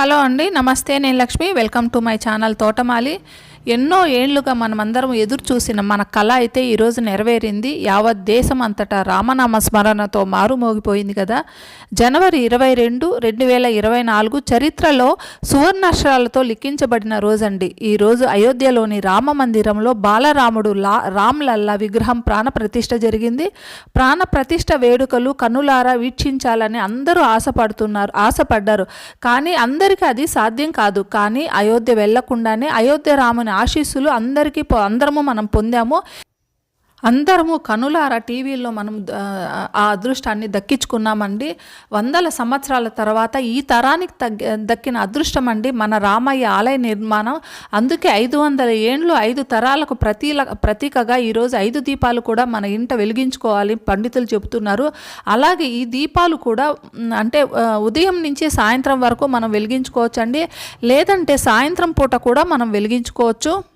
Hello అండి నమస్తే నేను Lakshmi welcome to my channel Thotamali. ఎన్నో ఏళ్ళుగా మనమందరం ఎదురు చూసిన మన కళ అయితే ఈరోజు నెరవేరింది. యావత్ దేశం అంతటా రామనామ స్మరణతో మారుమోగిపోయింది కదా. జనవరి ఇరవై రెండు రెండు వేల ఇరవై నాలుగు చరిత్రలో సువర్ణాక్షరాలతో లిఖించబడిన రోజండి. ఈ రోజు అయోధ్యలోని రామ మందిరంలో బాలరాముడు లా రామ్ లల్లా విగ్రహం ప్రాణప్రతిష్ఠ జరిగింది. ప్రాణప్రతిష్ఠ వేడుకలు కన్నులారా వీక్షించాలని అందరూ ఆశపడుతున్నారు ఆశపడ్డారు. కానీ అందరికీ అది సాధ్యం కాదు. కానీ అయోధ్య వెళ్ళకుండానే అయోధ్య రాముని ఆశీస్సులు అందరికీ అందరము మనం పొందాము. అందరము కనులారా టీవీల్లో మనం ఆ, అదృష్టాన్ని దక్కించుకున్నామండి. వందల సంవత్సరాల తర్వాత ఈ తరానికి తగ్గ దక్కిన అదృష్టం అండి మన రామయ్య ఆలయ నిర్మాణం. అందుకే ఐదు వందల ఏండ్లు ఐదు తరాలకు ప్రతీల ప్రతీకగా ఈరోజు ఐదు దీపాలు కూడా మన ఇంట వెలిగించుకోవాలి పండితులు చెబుతున్నారు. అలాగే ఈ దీపాలు కూడా అంటే ఉదయం నుంచి సాయంత్రం వరకు మనం వెలిగించుకోవచ్చండి. లేదంటే సాయంత్రం పూట కూడా మనం వెలిగించుకోవచ్చు.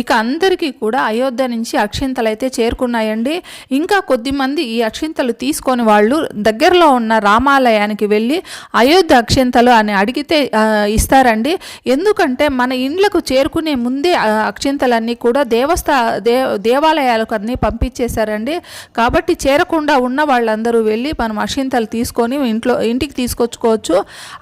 ఇక అందరికీ కూడా అయోధ్య నుంచి అక్షింతలు అయితే చేరుకున్నాయండి. ఇంకా కొద్దిమంది ఈ అక్షింతలు తీసుకొని వాళ్ళు దగ్గరలో ఉన్న రామాలయానికి వెళ్ళి అయోధ్య అక్షింతలు అని అడిగితే ఇస్తారండి. ఎందుకంటే మన ఇండ్లకు చేరుకునే ముందే అక్షింతలన్నీ కూడా దేవస్థా దే దేవాలయాలకు అన్నీ పంపించేశారండి. కాబట్టి చేరకుండా ఉన్న వాళ్ళందరూ వెళ్ళి మనం అక్షింతలు తీసుకొని ఇంట్లో ఇంటికి తీసుకొచ్చుకోవచ్చు.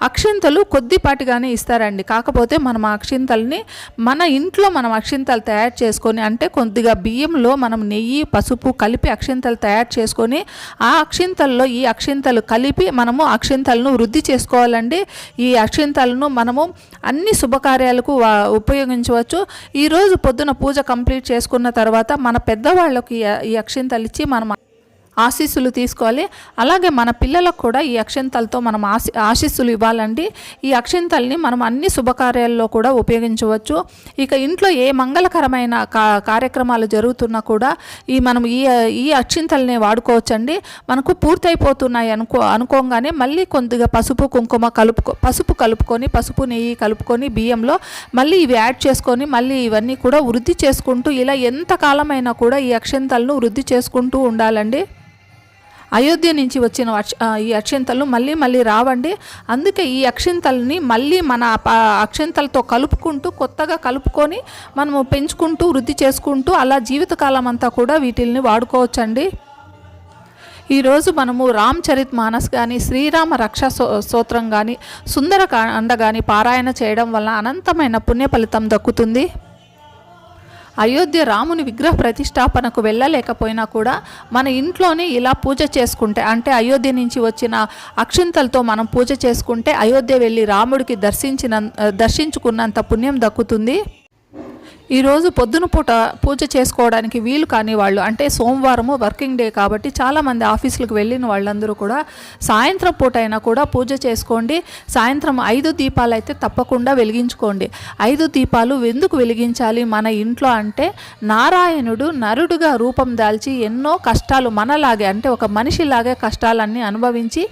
అక్షింతలు కొద్దిపాటిగానే ఇస్తారండి. కాకపోతే మనం అక్షింతల్ని మన ఇంట్లో మనం అక్షింతలు తయారు చేసుకొని అంటే కొద్దిగా బియ్యంలో మనం నెయ్యి పసుపు కలిపి అక్షింతలు తయారు చేసుకొని ఆ అక్షింతల్లో ఈ అక్షింతలు కలిపి మనము అక్షింతలను వృద్ధి చేసుకోవాలండి. ఈ అక్షింతలను మనము అన్ని శుభకార్యాలకు ఉపయోగించవచ్చు. ఈరోజు పొద్దున పూజ కంప్లీట్ చేసుకున్న తర్వాత మన పెద్దవాళ్ళకి ఈ అక్షింతలు ఇచ్చి మనం ఆశీస్సులు తీసుకోవాలి. అలాగే మన పిల్లలకు కూడా ఈ అక్షంతలతో మనం ఆశీ ఆశీస్సులు ఇవ్వాలండి. ఈ అక్షంతల్ని మనం అన్ని శుభకార్యాల్లో కూడా ఉపయోగించవచ్చు. ఇక ఇంట్లో ఏ మంగళకరమైన కా కార్యక్రమాలు జరుగుతున్నా కూడా ఈ మనం ఈ ఈ అక్షింతల్ని వాడుకోవచ్చండి. మనకు పూర్తయిపోతున్నాయి అనుకో అనుకోగానే మళ్ళీ కొద్దిగా పసుపు కుంకుమ కలుపుకో పసుపు కలుపుకొని పసుపు నెయ్యి కలుపుకొని బియ్యంలో మళ్ళీ ఇవి యాడ్ చేసుకొని మళ్ళీ ఇవన్నీ కూడా వృద్ధి చేసుకుంటూ ఇలా ఎంత కాలమైనా కూడా ఈ అక్షింతలను వృద్ధి చేసుకుంటూ ఉండాలండి. అయోధ్య నుంచి వచ్చిన అక్ష- ఈ అక్షింతలు మళ్ళీ మళ్ళీ రావండి. అందుకే ఈ అక్షింతల్ని మళ్ళీ మన అక్షింతలతో కలుపుకుంటూ కొత్తగా కలుపుకొని మనము పెంచుకుంటూ వృద్ధి చేసుకుంటూ అలా జీవితకాలం అంతా కూడా వీటిల్ని వాడుకోవచ్చండి. ఈరోజు మనము రామ్ చరిత్ మానస్ కానీ శ్రీరామ రక్ష సో కానీ కానీ అండ కానీ పారాయణ చేయడం వల్ల అనంతమైన పుణ్య ఫలితం దక్కుతుంది. అయోధ్య రాముని విగ్రహ ప్రతిష్టాపనకు వెళ్ళలేకపోయినా కూడా మన ఇంట్లోనే ఇలా పూజ చేసుకుంటే అంటే అయోధ్య నుంచి వచ్చిన అక్షింతలతో మనం పూజ చేసుకుంటే అయోధ్య వెళ్ళి రాముడికి దర్శించిన దర్శించుకున్నంత పుణ్యం దక్కుతుంది? ఈరోజు పొద్దున పూట పూజ చేసుకోవడానికి వీలు కాని వాళ్ళు అంటే సోమవారము వర్కింగ్ డే కాబట్టి చాలామంది ఆఫీసులకు వెళ్ళిన వాళ్ళందరూ కూడా సాయంత్రం పూట అయినా కూడా పూజ చేసుకోండి. సాయంత్రం ఐదు దీపాలు అయితే తప్పకుండా వెలిగించుకోండి. ఐదు దీపాలు ఎందుకు వెలిగించాలి? మన ఇంట్లో అంటే నారాయణుడు నరుడుగా రూపం దాల్చి ఎన్నో కష్టాలు మనలాగే అంటే ఒక మనిషిలాగే కష్టాలన్నీ అనుభవించి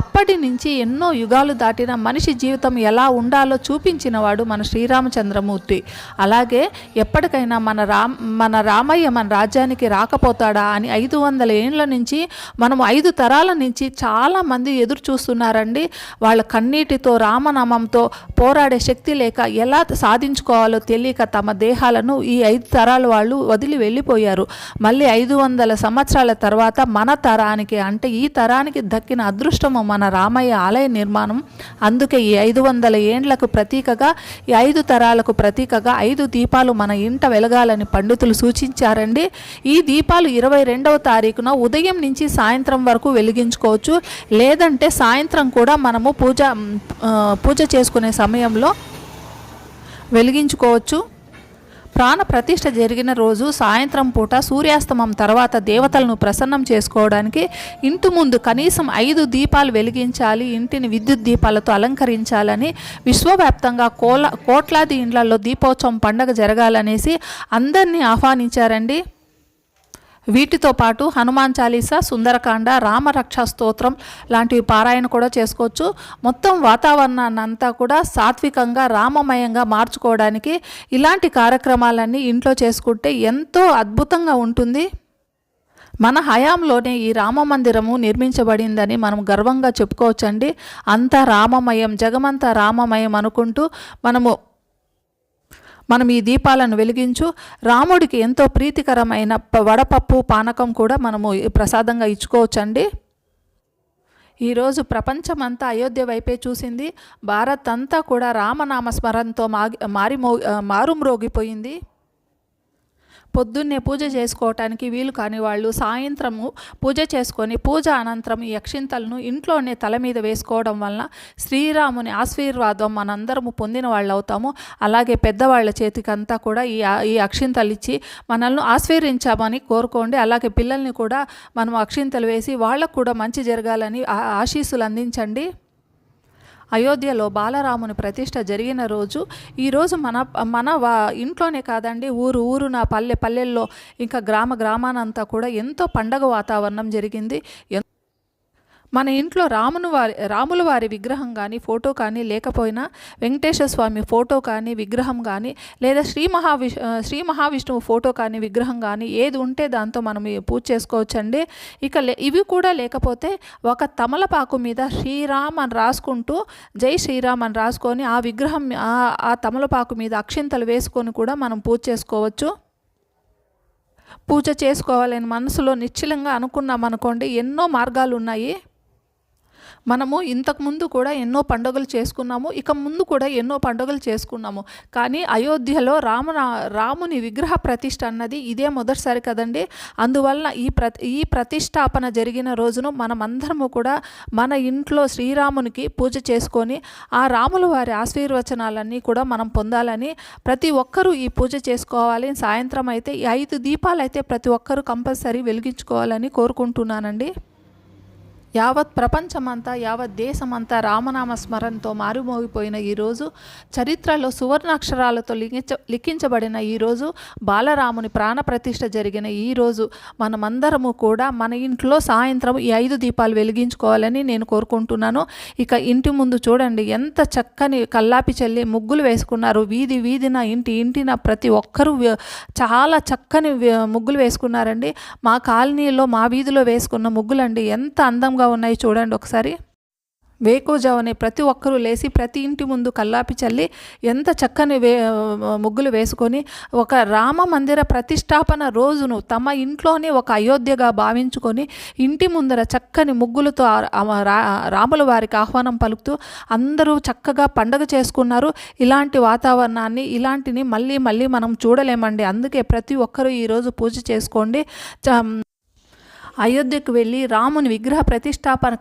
అప్పటి నుంచి ఎన్నో యుగాలు దాటిన మనిషి జీవితం ఎలా ఉండాలో చూపించిన వాడు మన శ్రీరామచంద్రమూర్తి. అలాగే ఎప్పటికైనా మన రామ్ మన రామయ్య మన రాజ్యానికి రాకపోతాడా అని ఐదు వందల ఏండ్ల నుంచి మనం ఐదు తరాల నుంచి చాలామంది ఎదురు చూస్తున్నారండి. వాళ్ళ కన్నీటితో రామనామంతో పోరాడే శక్తి లేక ఎలా సాధించుకోవాలో తెలియక తమ దేహాలను ఈ ఐదు తరాల వాళ్ళు వదిలి వెళ్ళిపోయారు. మళ్ళీ ఐదు వందల సంవత్సరాల తర్వాత మన తరానికి అంటే ఈ తరానికి దక్కిన అదృష్టము మన రామయ్య ఆలయ నిర్మాణం. అందుకే ఈ ఐదు వందల ఏండ్లకు ప్రతీకగా ఈ ఐదు తరాలకు ప్రతీకగా ఐదు దీపాలు మన ఇంట వెలగాలని పండితులు సూచించారండి. ఈ దీపాలు ఇరవై రెండవ తారీఖున ఉదయం నుంచి సాయంత్రం వరకు వెలిగించుకోవచ్చు. లేదంటే సాయంత్రం కూడా మనము పూజ పూజ చేసుకునే సమయంలో వెలిగించుకోవచ్చు. ప్రాణ ప్రతిష్ఠ జరిగిన రోజు సాయంత్రం పూట సూర్యాస్తమం తర్వాత దేవతలను ప్రసన్నం చేసుకోవడానికి ఇంటి ముందు కనీసం ఐదు దీపాలు వెలిగించాలి ఇంటిని విద్యుత్ దీపాలతో అలంకరించాలని విశ్వవ్యాప్తంగా కోల కోట్లాది ఇండ్లలో దీపోత్సవం పండగ జరగాలనేసి అందరినీ ఆహ్వానించారండి. వీటితో పాటు హనుమాన్ చాలీసా సుందరకాండ రామరక్షా స్తోత్రం లాంటివి పారాయణ కూడా చేసుకోవచ్చు. మొత్తం వాతావరణాన్ని అంతా కూడా సాత్వికంగా రామమయంగా మార్చుకోవడానికి ఇలాంటి కార్యక్రమాలన్నీ ఇంట్లో చేసుకుంటే ఎంతో అద్భుతంగా ఉంటుంది. మన హయాంలోనే ఈ రామ మందిరము నిర్మించబడిందని మనం గర్వంగా చెప్పుకోవచ్చండి. అంతా రామమయం జగమంతా రామమయం అనుకుంటూ మనము మనం ఈ దీపాలను వెలిగించు. రాముడికి ఎంతో ప్రీతికరమైన ప- వడపప్పు పానకం కూడా మనము ప్రసాదంగా ఇచ్చుకోవచ్చండి. ఈరోజు ప్రపంచమంతా అయోధ్య వైపే చూసింది. భారత్ అంతా కూడా రామనామ స్మరణతో మాగి మారి మారుమ్రోగిపోయింది. పొద్దున్నే పూజ చేసుకోవటానికి వీలు కాని వాళ్ళు సాయంత్రము పూజ చేసుకొని పూజ అనంతరం ఈ అక్షింతలను ఇంట్లోనే తల మీద వేసుకోవడం వలన శ్రీరాముని ఆశీర్వాదం మనందరము పొందిన వాళ్ళు అవుతాము అలాగే పెద్దవాళ్ళ చేతికంతా కూడా ఈ ఈ అక్షింతలు ఇచ్చి మనల్ని ఆశీర్వించామని కోరుకోండి. అలాగే పిల్లల్ని కూడా మనం అక్షింతలు వేసి వాళ్ళకు కూడా మంచి జరగాలని ఆ- ఆశీస్సులు అందించండి. అయోధ్యలో బాలరాముని ప్రతిష్ట జరిగిన రోజు ఈరోజు మన మన వా ఇంట్లోనే కాదండి ఊరు ఊరు నా పల్లె పల్లెల్లో ఇంకా గ్రామ గ్రామానంతా కూడా ఎంతో పండగ వాతావరణం జరిగింది. మన ఇంట్లో రామును వారి రాముల వారి విగ్రహం కానీ ఫోటో కానీ లేకపోయినా వెంకటేశ్వర స్వామి ఫోటో కానీ విగ్రహం కానీ లేదా శ్రీ మహావిష్ శ్రీ మహావిష్ణువు ఫోటో కానీ విగ్రహం కానీ ఏది ఉంటే దాంతో మనం పూజ చేసుకోవచ్చండి. ఇక లే ఇవి కూడా లేకపోతే ఒక తమలపాకు మీద శ్రీరామ్ అని రాసుకుంటూ జై శ్రీరామ్ అని రాసుకొని ఆ విగ్రహం ఆ- ఆ తమలపాకు మీద అక్షింతలు వేసుకొని కూడా మనం పూజ చేసుకోవచ్చు. పూజ చేసుకోవాలని మనసులో నిశ్చలంగా అనుకున్నాం అనుకోండి ఎన్నో మార్గాలు ఉన్నాయి మనము ఇంతకుముందు కూడా ఎన్నో పండుగలు చేసుకున్నాము ఇక ముందు కూడా ఎన్నో పండుగలు చేసుకున్నాము. కానీ అయోధ్యలో రామున రాముని విగ్రహ ప్రతిష్ట అన్నది ఇదే మొదటిసారి కదండి. అందువలన ఈ ప్ర ఈ ప్రతిష్టాపన జరిగిన రోజును మనమందరము కూడా మన ఇంట్లో శ్రీరామునికి పూజ చేసుకొని ఆ రాముల వారి ఆశీర్వచనాలన్నీ కూడా మనం పొందాలని ప్రతి ఒక్కరూ ఈ పూజ చేసుకోవాలి. సాయంత్రం అయితే ఈ ఐదు దీపాలు అయితే ప్రతి ఒక్కరూ కంపల్సరీ వెలిగించుకోవాలని కోరుకుంటున్నానండి. యావత్ ప్రపంచమంతా యావత్ దేశమంతా రామనామ స్మరణతో మారుమోగిపోయిన ఈరోజు చరిత్రలో సువర్ణాక్షరాలతో లిఖించ లిఖించబడిన ఈరోజు బాలరాముని ప్రాణప్రతిష్ఠ జరిగిన ఈరోజు మనమందరము కూడా మన ఇంట్లో సాయంత్రం ఈ ఐదు దీపాలు వెలిగించుకోవాలని నేను కోరుకుంటున్నాను. ఇక ఇంటి ముందు చూడండి ఎంత చక్కని కల్లాపి చెల్లి ముగ్గులు వేసుకున్నారు. వీధి వీధిన ఇంటి ఇంటిన ప్రతి ఒక్కరూ చాలా చక్కని ముగ్గులు వేసుకున్నారండి. మా కాలనీలో మా వీధిలో వేసుకున్న ముగ్గులండి ఎంత అందంగా ఉన్నాయి చూడండి ఒకసారి. వేకోజావని ప్రతి ఒక్కరూ లేచి ప్రతి ఇంటి ముందు కల్లాపి చల్లి ఎంత చక్కని వే ముగ్గులు వేసుకొని ఒక రామ మందిర ప్రతిష్టాపన రోజును తమ ఇంట్లోనే ఒక అయోధ్యగా భావించుకొని ఇంటి ముందర చక్కని ముగ్గులతో రా- రాముల వారికి ఆహ్వానం పలుకుతూ అందరూ చక్కగా పండగ చేసుకున్నారు. ఇలాంటి వాతావరణాన్ని ఇలాంటిని మళ్ళీ మళ్ళీ మనం చూడలేమండి. అందుకే ప్రతి ఒక్కరూ ఈరోజు పూజ చేసుకోండి. చ- అయోధ్యకు వెళ్ళి రాముని విగ్రహ ప్రతిష్టాపన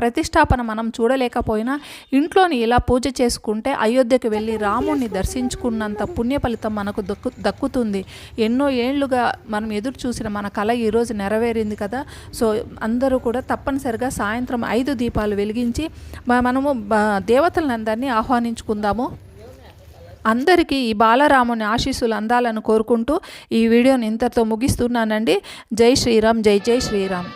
ప్రతిష్టాపన మనం చూడలేకపోయినా ఇంట్లోని ఇలా పూజ చేసుకుంటే అయోధ్యకు వెళ్ళి రాముణ్ణి దర్శించుకున్నంత పుణ్య ఫలితం మనకు దక్కు దక్కుతుంది. ఎన్నో ఏళ్ళుగా మనం ఎదురు చూసిన మన కళ ఈరోజు నెరవేరింది కదా. సో అందరూ కూడా తప్పనిసరిగా సాయంత్రం ఐదు దీపాలు వెలిగించి మనము దేవతలందరినీ ఆహ్వానించుకుందాము. అందరికీ ఈ బాలరాముని ఆశీస్సులు అందాలని కోరుకుంటూ ఈ వీడియోని ఇంతతో ముగిస్తున్నానండి. జై శ్రీరామ్ జై జై శ్రీరామ్.